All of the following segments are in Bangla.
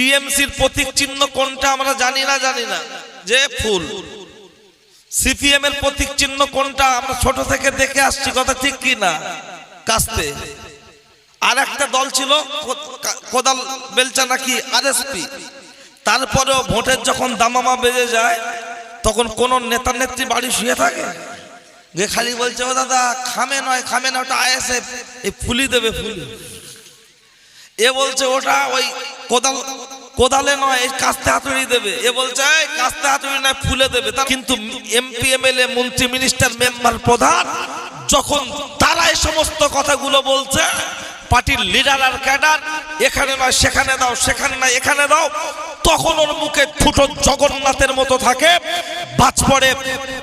টিএমসির প্রতীক চিহ্ন কোনটা আমরা জানি না জানি না। যে ফুল। সিপিএম এর প্রতীক চিহ্ন কোনটা আমরা ছোট থেকে দেখে আসছি, কথা ঠিক কি না? কাস্তে। আর একটা দল ছিল কোদাল বেলচা নাকি আরএসপি। তারপরেও ভোটের যখন দামামা বেজে যায়, তখন কোন নেতা নেত্রী বাড়ি শুয়ে থাকে? যে খালি বলছে, ও দাদা, খামে নয়, খামে না ওটা আইএসএফ। এই ফুলি দেবে ফুলি। এ বলছে, ওটা ওই কোদাল কোদালে নয় এই কাস্তে হাতুড়ি দেবে। এ বলছে কাস্তে হাতুড়ি নয় ফুলে দেবে। তার কিন্তু এমপি এমএলএ মন্ত্রী মিনিস্টার মেম্বার প্রধান যখন তারা এই সমস্ত কথাগুলো বলছে পার্টির লিডার আর ক্যাডার এখানে নয় সেখানে দাও সেখানে নয় এখানে দাও তখন ওর মুখে ফুটো জগন্নাথের মতো থাকে বাজ পড়ে।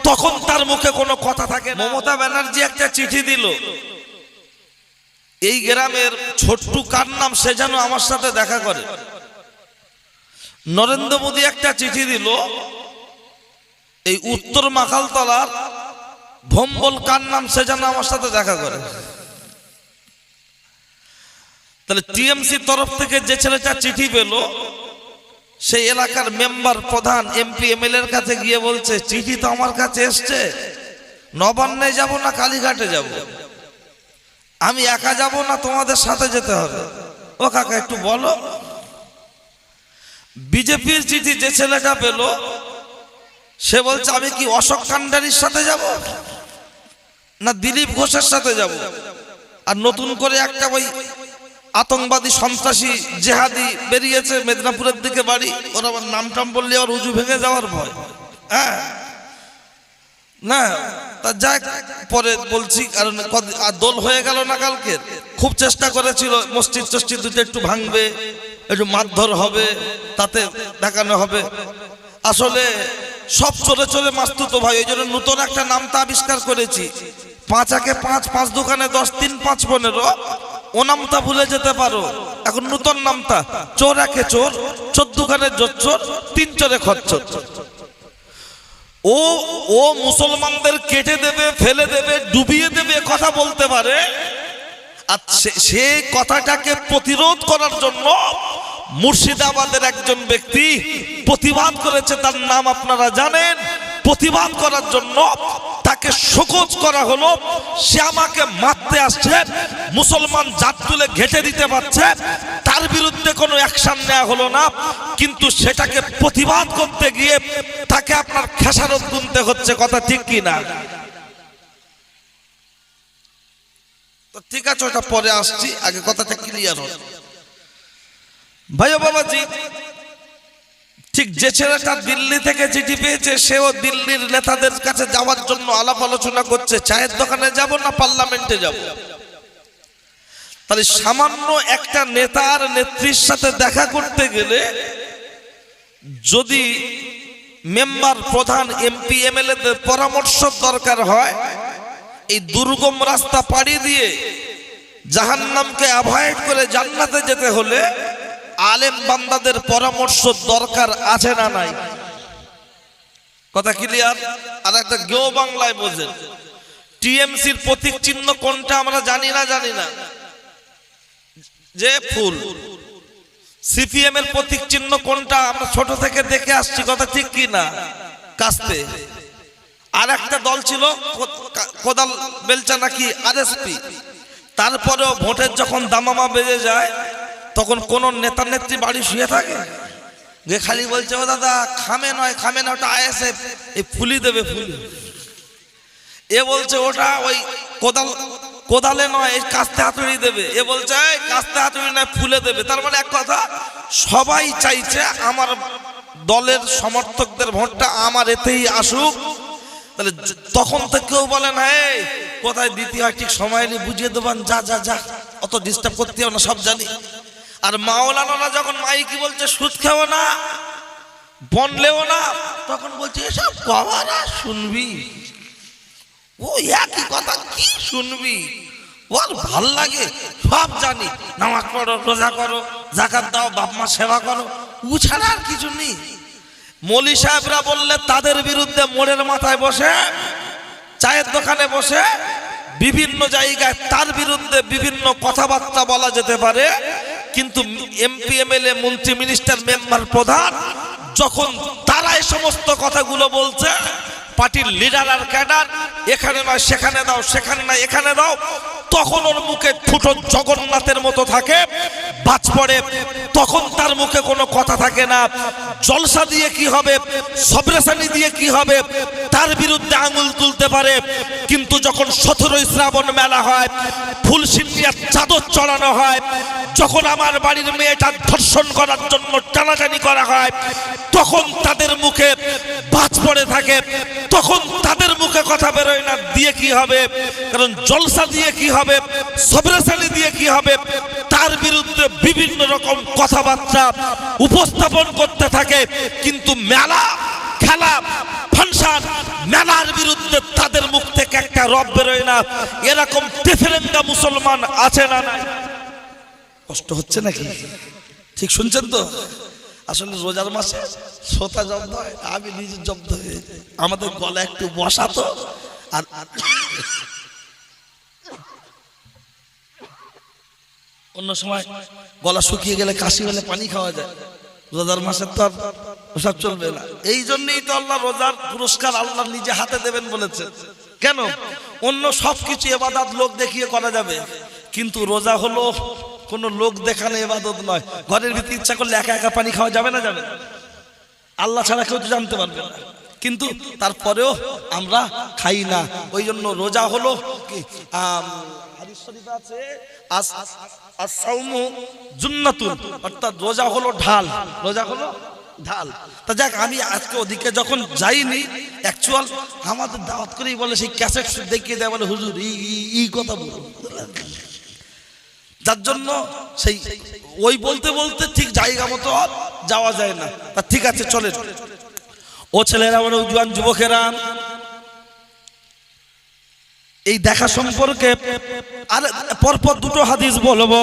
তখন তার মুখে কোনো কথা থাকে মমতা ব্যানার্জি একটা চিঠি দিল এই গ্রামের ছোট্টু কার নাম সে যেন আমার সাথে দেখা করে? নরেন্দ্র মোদী একটা চিঠি দিল, এই উত্তর মাখালতলার ভম্বল কার নাম সে যেন আমার সাথে দেখা করে? তাহলে টিএমসি তরফ থেকে যে ছেলেটা চিঠি পেল, সেই এলাকার মেম্বার প্রধান এমপি এমএলএ এর কাছে গিয়ে বলছে, চিঠি তো আমার কাছে এসছে। নবান্নে যাব না কালীঘাটে যাব? আমি একা যাব না, তোমাদের সাথে যেতে হবে। ও কাকা, একটু বলো। বিজেপির চিঠি যে ছেলেটা পেল, সে বলছে, আমি কি অশোক কান্ডারির সাথে যাব না দিলীপ ঘোষের সাথে যাব? আর নতুন করে একটা ওই আতঙ্কবাদী সন্ত্রাসী জেহাদি বেরিয়েছে মেদিনীপুরের দিকে বাড়ি। ওর আবার নাম টাম বললে আর উজু ভেঙে যাওয়ার ভয়। হ্যাঁ? না, তা যাক, পরে বলছি, কারণ দোল হয়ে গেল না কালকে? খুব চেষ্টা করেছিল, মসজিদ টসজিদ দুটো একটু ভাঙবে, একটু মারধর হবে, তাতে দেখানো হবে। আসলে সব চলে চলে মাস্তুত ভাই ওই জন্য নতুন একটা নামটা আবিষ্কার করেছি। পাঁচ একে পাঁচ পাঁচ দোকানে দশ, তিন, পাঁচ, পনেরো, ও নামটা ভুলে যেতে পারো। এখন নতুন নামটা চোর একে চোর চোর দোকানে জোর চোর, তিন চোরে খচ্চর ও ও মুসলমানদের কেটে দেবে, ফেলে দেবে, ডুবিয়ে দেবে কথা বলতে পারে। আর সে- কথাটাকে প্রতিরোধ করার জন্য মুর্শিদাবাদের একজন ব্যক্তি প্রতিবাদ করেছে, তার নাম আপনারা জানেন। প্রতিবাদ করার জন্য তাকে শোকজ করা হলো। সে আমাকে মারতে আসছে, মুসলমান জাত তুলে ঘেটে দিতে পারছে। তার বিরুদ্ধে কোনো অ্যাকশন নেওয়া হলো না, কিন্তু সেটাকে প্রতিবাদ করতে গিয়ে তাকে আপনার খেসারত গুনতে হচ্ছে, কথা ঠিক কি না? তো ঠিক আছে, ওটা পরে আসছি, আগে কথাটা ক্লিয়ার হল ও বাবাজি, ঠিক যে ছেলেটা দিল্লি থেকে চিঠি পেয়েছে, সেও দিল্লির নেতাদের কাছে যাওয়ার জন্য আলাপ আলোচনা করছে, চায়ের দোকানে যাব না পার্লামেন্টে যাব? তাহলে সামান্য একটা নেতার নেত্রীর সাথে দেখা করতে গেলে যদি মেম্বার, প্রধান, এমপি এমএলএ দের পরামর্শ দরকার হয়, এই দুর্গম রাস্তা পাড়ি দিয়ে জাহান্নামকে অ্যাভয়েড করে জান্নাতে যেতে হলে আলেম বান্দাদের পরামর্শ দরকার আছে না নাই? কথা ক্লিয়ার আর একটা গেও বাংলায় বোঝেন। টিএমসির প্রতীক চিহ্ন কোনটা আমরা জানি না জানি না। যে ফুল। সিপিএম এর প্রতীক চিহ্ন কোনটা? আমরা ছোট থেকে দেখে আসছি, কথা ঠিক কি না? কাস্তে। আর একটা দল ছিল কোদাল বেলচা নাকি আরএসপি। তারপরেও ভোটের যখন দামামা বেজে যায়, তখন কোন নেতা নেত্রী বাড়ি শুয়ে থাকে? যে খালি বলছে, ও দাদা, খামে নয়, খামে না ওটা আইএসএফ। এই ফুলি দেবে ফুলি। এ বলছে, ওটা ওই কোদাল কোদালে নয় কাস্তে হাতুড়ি দেবে। এ বলছে কাস্তে হাতুড়ি নয়, ফুলে দেবে। তার মানে এক কথা, সবাই চাইছে আমার দলের সমর্থকদের ভোটটা আমার এতেই আসুক। তাহলে তখন তো কেউ বলেন হ্যাঁ কোথায় দিতে হয়, ঠিক সময় নিয়ে বুঝিয়ে দেবেন, যা যা যা, অত ডিস্টার্ব করতে হবে না, সব জানি। আর মাওলানা যখন মাইকি বলছে, সুদ খেও না, বনলেও না, তখন বলছে, এসব কবার শুনবি? ও একই কথা কি শুনবি? ওর ভালো লাগে, সব জানি। নামাজ পড়ো, রোজা করো জাকাত দাও, বাপ মা সেবা করো, ও ছাড়া আর কিছু নেই। মলি সাহেবরা বললে, তাদের বিরুদ্ধে মোড়ের মাথায় বসে, চায়ের দোকানে বসে, বিভিন্ন জায়গায় তার বিরুদ্ধে বিভিন্ন কথাবার্তা বলা যেতে পারে। কিন্তু এমপি, এমএলএ, মন্ত্রী, মিনিস্টার, মেম্বার, প্রধান, যখন তারা এই সমস্ত কথাগুলো বলছে পার্টির লিডার আর ক্যাডার এখানে নয়, সেখানে দাও, সেখানে নয়, এখানে দাও, তখন ওর মুখে ফুটো জগন্নাথের মতো থাকে। বাজ পড়ে, তখন তার মুখে কোনো কথা থাকে না। জলসা দিয়ে কি হবে সবরেশানি দিয়ে কি হবে, তার বিরুদ্ধে আঙুল তুলতে পারে। কিন্তু যখন সতেরোই শ্রাবণ মেলা হয়, ফুল সিন্ডিয়ার চাদর চড়ানো হয়, যখন আমার বাড়ির মেয়েটা ধর্ষণ করার জন্য টানাটানি করা হয়, তখন তাদের মুখে বাজ পড়ে থাকে, তখন না দিয়ে কি হবে? কারণ জলসা দিয়ে কি হবে? সবরেশালি দিয়ে কি হবে? তার বিরুদ্ধে বিভিন্ন রকম কথাবার্তা উপস্থাপন করতে থাকে। কিন্তু মেলা, খেলা, ফাংশন, মেলার বিরুদ্ধে তাদের মুখ থেকে একটা রব বেরোয় না। এরকম টেফেরেঙ্গা মুসলমান আছে না কষ্ট হচ্ছে নাকি? ঠিক শুনছেন তো? আসলে রোজার মাসে শ্রোতা জব্দ হয় আমি নিজে জব্দ হয়ে আমাদের গলা একটু বসাতো আর অন্য সময় গলা শুকিয়ে গেলে, কাশি হলে পানি খাওয়া যায়। রোজার মাসের তো আর চলবে না। এই জন্যই তো আল্লাহ রোজার পুরস্কার আল্লাহ নিজে হাতে দেবেন বলেছে। কেন? অন্য সব কিছু এবাদাত লোক দেখিয়ে করা যাবে। কিন্তু রোজা হলো কোনো লোক দেখানো এবাদত নয়। ঘরের ভিতরে ইচ্ছা করলে একা একা পানি খাওয়া যাবে না, যাবে আল্লাহ ছাড়া কেউ তো জানতে পারবে না। কিন্তু তারপরেও আমরা খাই না। ওই জন্য রোজা হলো অর্থাৎ রোজা হলো ঢাল। রোজা হলো ঢাল। তা যাক, আমি আজকে ওদিকে যখন যাইনি অ্যাকচুয়াল আমাদের দাওয়াত করেই বলে সেই ক্যাসেট দেখিয়ে দেয়, বলে, হুজুর ই কথা বলুন যার জন্য সেই, ওই বলতে বলতে ঠিক জায়গা মতো যাওয়া যায় না। তা ঠিক আছে চলে ও ছেলেরা বলে জুয়ান যুবকেরা, এই দেখা সম্পর্কে আর পরপর দুটো হাদিস বলব।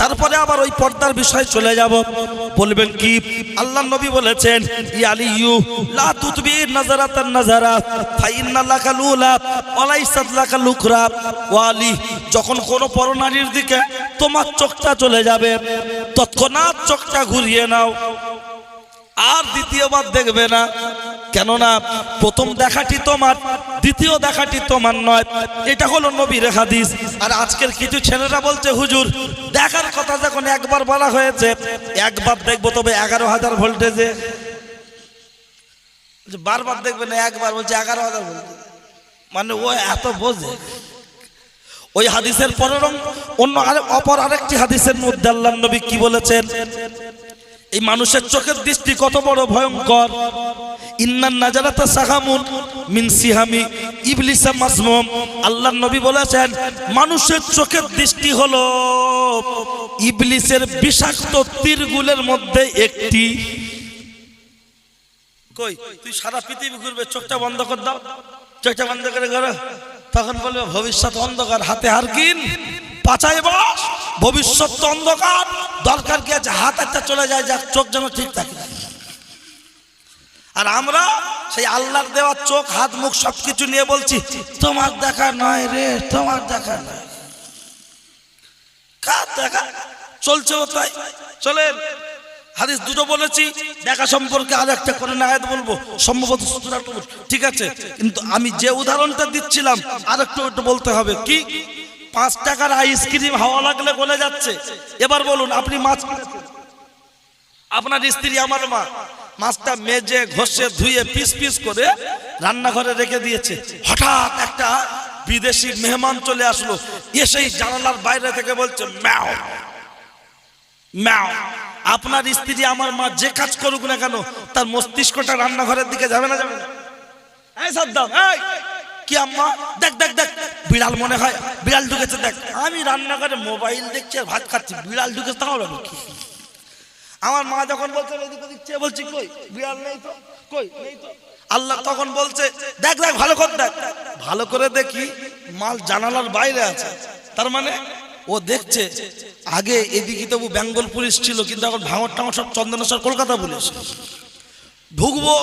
তারপরে আবার ওই পর্দার বিষয়ে চলে যাব। বলবেন কি? আল্লাহ নবী বলেছেন, ই লা তুতবি নাজারাতান নাজারা ফাইন্না লুলা ওয়ালাইসাত লাকা লুকরা। ওয়ালি যখন কোন পরনারীর দিকে তোমার চোখটা চলে যাবে, তৎক্ষণাৎ চোখটা ঘুরিয়ে নাও। আর দ্বিতীয়বার দেখবে না। কেননা প্রথম দেখাটি তোমার, দ্বিতীয় দেখাটি তোমার নয়। এটা হলো নবীর হাদিস। আর আজকের কিছু ছেলেরা বলছে, হুজুর, দেখার কথা যখন একবার বলা হয়েছে, একবার দেখব তবে এগারো হাজার ভোল্টেজে। বারবার দেখবে না, একবার বলছে এগারো হাজার ভোল্টেজ। মানে ও এত বোঝে। ওই হাদিসের পরের অন্য অপর আরেকটি হাদিসের মধ্যে আল্লাহ নবী কি বলেছেন? এই মানুষের চোখের দৃষ্টি কত বড় ভয়ঙ্কর। সাহামুন মিন আল্লাহর নবী বলেছেন, মানুষের চোখের দৃষ্টি হলো ইবলিসের বিষাক্ত মধ্যে একটি। কই, তুই সারা পৃথিবী ঘুরবে, চোখটা বন্ধ কর দাও। চোখটা বন্ধ করে তখন বলবে, ভবিষ্যৎ অন্ধকার, হাতে হার কিন পাচাই বাস। ভবিষ্যৎ তো অন্ধকার, দরকার কি আছে? হাত একটা চলে যায় যাক চোখ যেন ঠিক থাকে। আর আমরা সেই আল্লাহর দেওয়া চোখ, হাত, মুখ সবকিছু নিয়ে বলছি, তোমার দেখা নয় রে, তোমার দেখা নয়। কার দেখা? চলছে তাই চলেন, হাদিস দুটো বলেছি, দেখা সম্পর্কে আর একটা করে না বলব। সম্ভবত ঠিক আছে, কিন্তু আমি যে উদাহরণটা দিচ্ছিলাম আর একটু বলতে হবে। কি? পাঁচ টাকার আইসক্রিম হাওয়া লাগলে গলে যাচ্ছে। এবার বলুন, আপনি মাছ আপনার স্ত্রী, আমার মা, মাছটা মেজে, ঘষে, ধুয়ে, পিস পিস করে রান্নাঘরে রেখে দিয়েছে। হঠাৎ একটা বিদেশি মেহমান চলে আসলো। এসেই জানালার বাইরে থেকে বলছে, ম্যাও ম্যাও, আপনার স্ত্রী, আমার মা যে কাজ করুক না কেন, তার মস্তিষ্কটা রান্নাঘরের দিকে যাবে না যাবে না? এই সাদ্দাম, এই! কি আম্মা? দেখ দেখ দেখ। বিড়াল মনে হয়, বিড়াল ঢুকেছে, দেখ। আমি রান্নাঘরে মোবাইল দেখছি, ভাত খাচ্ছি, বিড়াল ঢুকেছে তাহলে আমি কি? আমার মা যখন বলছে চেয়ে বলছি, কই? বিড়াল নেই তো? কই? নেই তো? আল্লাহ তখন বলছে, দেখ দেখ, ভালো করে দেখ। ভালো করে দেখি, মাল জানালার বাইরে আছে। তার মানে ও দেখছে। আগে এদিকে তবু বেঙ্গল পুলিশ ছিল, কিন্তু এখন ভাঙর টাঙর সব চন্দনেশ্বর, কলকাতা পুলিশ। ঢুকবো,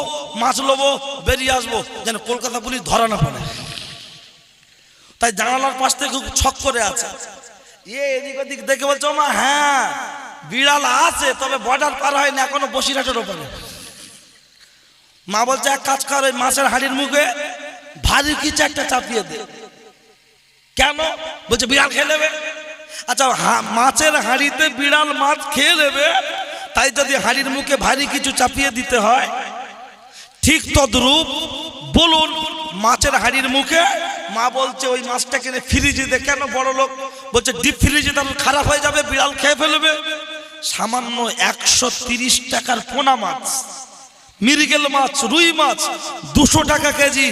মাছ লোবো, বেরিয়ে আসব, যেন কলকাতা পুলিশ ধরা না পড়ে। তাই জানালার পাশ থেকে খুব ছক করে আছে। এদিক ওদিক দেখে বলছো মা হ্যাঁ বিড়াল আছে, তবে বর্ডার পার হয়নি, এখনও বসিরহাটের ওপরে। মা বলছে, এক কাজ কর, ওই মাছের হাড়ির মুখে ভারী কিছু একটা চাপিয়ে দে। কেন? বলছে, বিড়াল খেয়ে নেবে। আচ্ছা মাছের হাঁড়িতে বিড়াল মাছ খেয়ে নেবে, তাই যদি হাঁড়ির মুখে ভারী কিছু চাপিয়ে দিতে হয় ঠিক তদ্রূপ বলুন, মাছের হাঁড়ির মুখে মা বলছে, ওই মাছটা কিনে ফ্রিজে দে। কেন বড় লোক? বলছে ডিপ ফ্রিজে তাহলে খারাপ হয়ে যাবে, বিড়াল খেয়ে ফেলবে। সামান্য একশো টাকার পোনা মাছ মিরিগেল মাছ, রুই মাছ, দুশো টাকা কেজি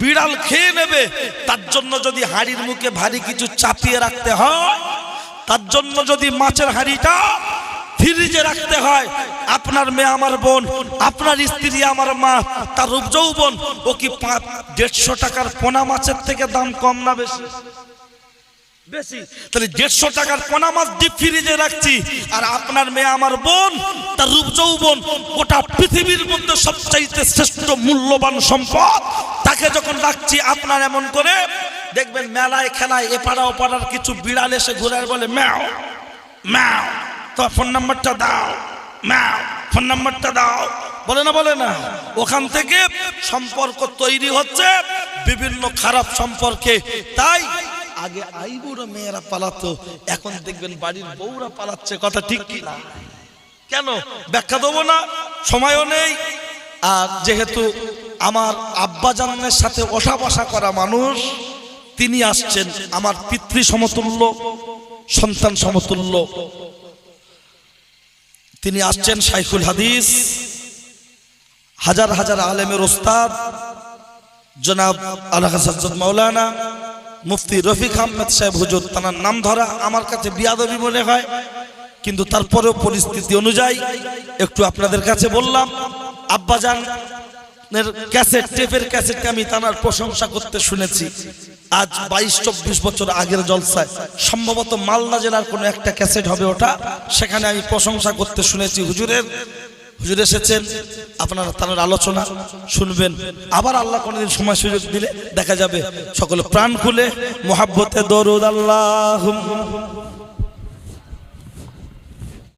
বিড়াল খেয়ে নেবে। তার জন্য যদি হাড়ির মুখে ভারী কিছু চাপিয়ে রাখতে হয়, তার জন্য যদি মাছের হাড়িটা ফ্রিজে রাখতে হয়। আপনার মেয়ে আমার বোন, আপনার স্ত্রী আমার মা, তার রূপ যৌবন, ও কি দেড়শো টাকার পোনা মাছের থেকে দাম কম না বেশি? বেশি। তাহলে দেড়শো টাকার পোনা মাছ ফ্রিজে রাখছি, আর আপনার মেয়ে আমার বোন পৃথিবীর মধ্যে শ্রেষ্ঠ মূল্যবান সম্পদ, তাকে যখন রাখছি আপনার এমন করে, দেখবেন মেলায় খেলায় এপাড়া ওপাড়ার কিছু বিড়াল এসে ঘুরে বলে, ম্যাও ম্যাও। তো ফোন নাম্বারটা দাও ম্যাও ফোন নাম্বারটা দাও। বলে না বলে না। ওখান থেকে সম্পর্ক তৈরি হচ্ছে, বিভিন্ন খারাপ সম্পর্কে। তাই আগে আইবুড়ো মেয়েরা পালাতো, এখন দেখবেন বাড়ির বউরা পালাচ্ছে, কথা ঠিক কি না? কেন? ব্যাখ্যা দেবো না, সময়ও নেই। আর যেহেতু আমার আব্বাজানের সাথে ওঠা বসা করা মানুষ, তিনি আসছেন আমার পিতৃ সমতুল্য, সন্তান সমতুল্য। তিনি আসছেন শাইখুল হাদিস। হাজার হাজার আলেমের ওস্তাদ, জনাব আল্লাহ সাজ্জাদ মাওলানা মুফতি রফিক আহমেদ সাহেব হুজুর তার নাম ধরা আমার কাছে বিয়াদবি মনে হয়, কিন্তু তারপরেও পরিস্থিতি অনুযায়ী একটু আপনাদের কাছে বললাম আব্বাজান ক্যাসেট, টেপের ক্যাসেটকে আমি তার প্রশংসা করতে শুনেছি। আজ বাইশ, চব্বিশ বছর আগের জলসায়। সম্ভবত মালদা জেলার কোনো একটা ক্যাসেট হবে ওটা। সেখানে আমি প্রশংসা করতে শুনেছি হুজুরের। হুজুর এসেছেন, আপনারা তার আলোচনা শুনবেন। আবার আল্লাহ কোনোদিন সময় সুযোগ দিলে দেখা যাবে। সকলে প্রাণ খুলে, মোহাব্বতে দরুদ আল্লাহ